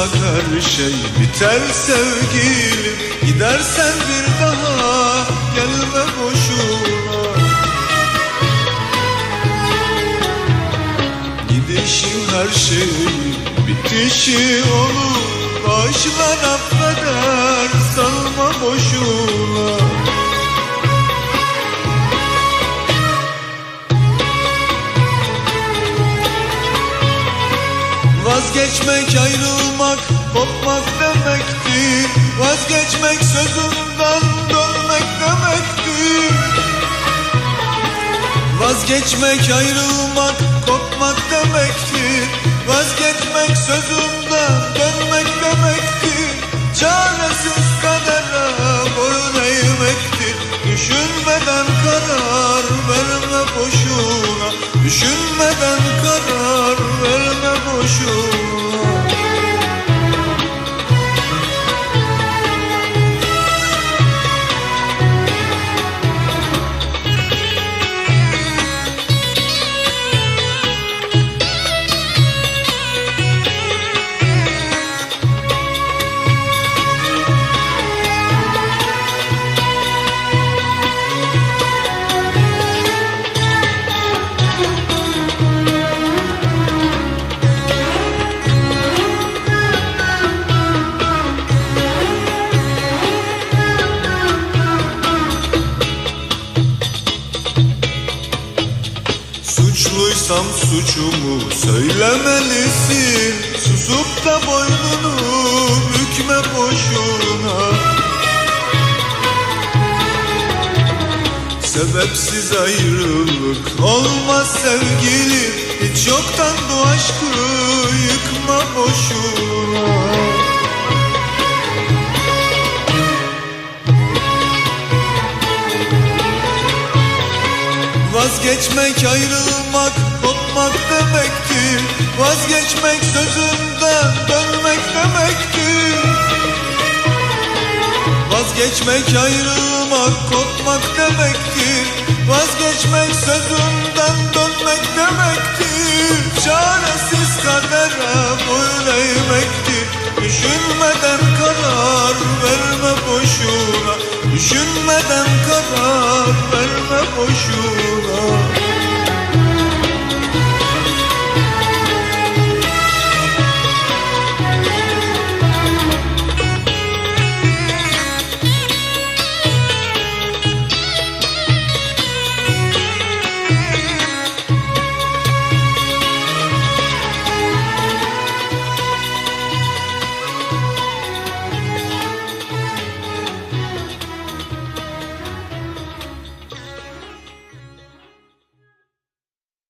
her şey. Biter sevgilim Gidersen bir daha. Gelme boşuna. Gidişin her şey bitişi olur. Bağışlar affeder Vazgeçmek ayrılmak kopmak demektir. Vazgeçmek sözünden dönmek demektir. Vazgeçmek ayrılmak kopmak demektir. Vazgeçmek sözünden dönmek demektir. Çaresiz kadere boyun eğmektir. Düşünmeden karar verme boşuna. Düşünmeden Suçluysam suçumu söylemelisin. Susup da boynunu bükme boşuna. Sebepsiz ayrılık olmaz sevgilim. Hiç yoktan bu aşkı yıkma boşuna. Vazgeçmek ayrılmak demektir. Vazgeçmek sözünden dönmek demektir. Vazgeçmek ayrılmak kopmak demektir. Vazgeçmek sözünden dönmek demektir. Çaresiz kadere boyun Düşünmeden karar verme boşuna. Düşünmeden karar verme boşuna